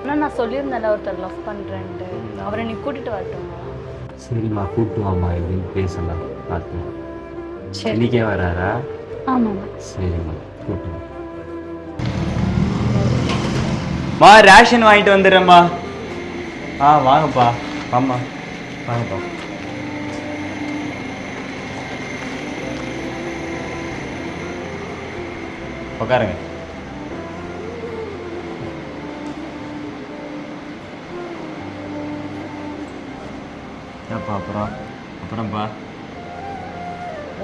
ஆனால் நான் சொல்லியிருந்தேன்ல ஒருத்தர் லவ் பண்ணுறேன்ட்டு அவரை நீ கூட்டிகிட்டு வரட்டும் சரிம்மா கூப்பிட்டு வாம்மா எப்படின்னு பேசலாம் பார்த்து சரி. இன்னைக்கே வராரா? ஆமாம் சரிம்மா கூப்பிட்டு. மா ரேஷன் வாங்கிட்டு வந்துடுறேம்மா ஆ வாங்கப்பா. வாம்மா. வாங்கப்பா. உட்காருங்க ஏப்பா அப்புறம்? அப்புறம்ப்பா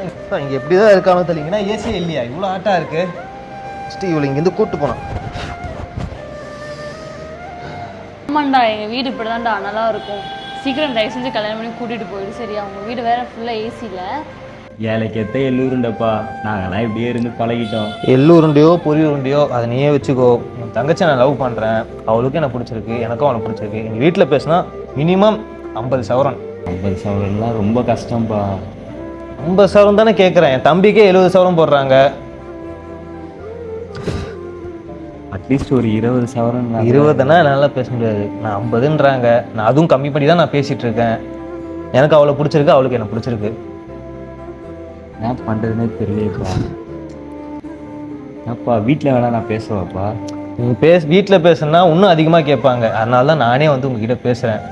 இப்போ இங்கே எப்படி தான் இருக்கானோ தெரியலங்கன்னா ஏசி இல்லையா? இவ்வளோ ஆட்டா இருக்கு. ஃபஸ்ட்டு இவளை இங்கேருந்து கூப்பிட்டு போனான். ஆமாண்டா எங்கள் வீடு இப்படி தான்டா நல்லா இருக்கும் சீக்கிரம் தயவு செஞ்சு கல்யாணம் பண்ணி கூட்டிகிட்டு போயிடு சரியா? உங்கள் வீடு வேற ஃபுல்லாக ஏசியில் ஏழைக்கேத்த எல்லூருண்டப்பா நாங்களாம் இப்படியே இருந்து பழகிட்டோம். எள்ளு உருண்டையோ பொரி உருண்டையோ அதை நீயே வச்சுக்கோ. என் தங்கச்சி நான் லவ் பண்ணுறேன் அவளுக்கும் எனக்கு பிடிச்சிருக்கு எனக்கும் அவனுக்கு பிடிச்சிருக்கு. எங்கள் வீட்டில் பேசினா மினிமம் ஐம்பது சவரன். ஐம்பது சவரம்லாம் ரொம்ப கஷ்டம்ப்பா ஐம்பது சவரம் தானே கேட்குறேன் என் தம்பிக்கே எழுபது சவரம் போடுறாங்க. அட்லீஸ்ட் ஒரு இருபது சவரம் இருபதுனா என்னால் பேச முடியாது. நான் ஐம்பதுன்றாங்க. நான் அதுவும் கம்மி பண்ணி தான் நான் பேசிகிட்டு இருக்கேன். எனக்கு அவளை பிடிச்சிருக்கு அவளுக்கு எனக்கு பிடிச்சிருக்கு. என்ன பண்ணுறதுனே தெரியலையேப்பா. அப்பா வீட்டில் வேணா நான் பேசுவாப்பா நீ பேச வீட்டில் பேசுனா இன்னும் அதிகமாக கேட்பாங்க. அதனால தான் நானே வந்து உங்ககிட்ட பேசுகிறேன்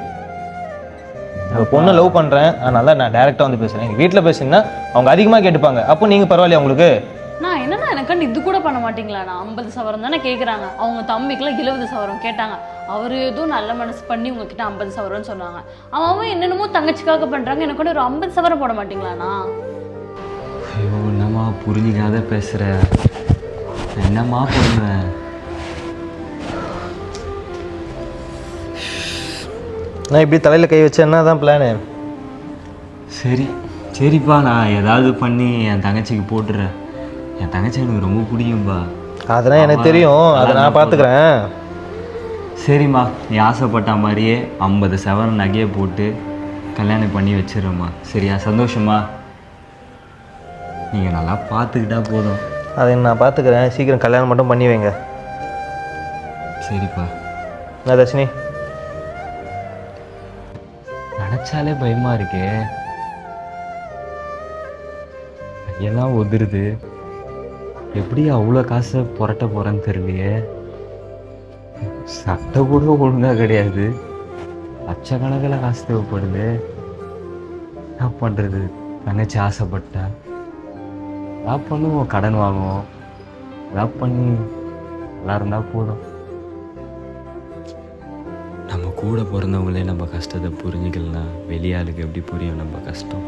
ஒரு பொண்ணை லவ் பண்ணுறேன் அதனால தான் நான் டேரெக்டாக வந்து பேசுகிறேன் எங்கள் வீட்டில் பேசுனா அவங்க அதிகமாக கேட்டுப்பாங்க. அப்போ நீங்கள் பரவாயில்லையா உங்களுக்கு? நான் என்னண்ணா எனக்காண்டி இது கூட பண்ண மாட்டீங்களாண்ணா ஐம்பது சவரம் தானே கேட்குறாங்க அவங்க தம்பிக்கெல்லாம் எழுபது சவரம் கேட்டாங்க. அவர் ஏதோ நல்ல மனசு பண்ணி உங்ககிட்ட ஐம்பது சவரம்னு சொன்னாங்க. அவன் அவன் என்னென்னமோ தங்கச்சிக்காக பண்ணுறாங்க எனக்கு கூட ஒரு ஐம்பது சவரம் போட மாட்டீங்களாண்ணா ஐயோ என்னம்மா புரிஞ்சிக்காத பேசுகிற என்னம்மா பண்ணுவேன் நான் இப்படி தலையில் கை வச்சேன் என்ன தான் பிளானு சரி சரிப்பா நான் ஏதாவது பண்ணி என் தங்கச்சிக்கு போட்டுறேன். என் தங்கச்சி எனக்கு ரொம்ப பிடிக்கும்பா. அதெல்லாம் எனக்கு தெரியும். அதை நான் பார்த்துக்கிறேன் சரிம்மா நீ ஆசைப்பட்ட மாதிரியே ஐம்பது சவரன் நகையை போட்டு கல்யாணம் பண்ணி வச்சிடுறேம்மா. சரியா? சந்தோஷமா நீங்கள் நல்லா பார்த்துக்கிட்டா போதும். அதை நான் பார்த்துக்கிறேன் சீக்கிரம் கல்யாணம் மட்டும் பண்ணி வைங்க. சரிப்பா. என்ன தர்ஷினி நினச்சாலே பயமா இருக்கே. எல்லாம் உதிருது. எப்படி அவ்வளோ காசை புரட்ட போகிறேன்னு தெரியலையே. சட்டை கூட ஒழுங்கா கிடையாது. லட்சக்கணக்கில் காசு தேவைப்படுது. என்ன பண்ணுறது தங்கச்சி ஆசைப்பட்டா. ஏதாவது பண்ணுவோம் கடன் வாங்குவோம். ஏதாவது பண்ணி நல்லா இருந்தால் போதும். கூட பிறந்தவங்களே நம்ம கஷ்டத்தை புரிஞ்சுக்கலாம் வெளியாளுக்கு எப்படி புரியும் நம்ம கஷ்டம்?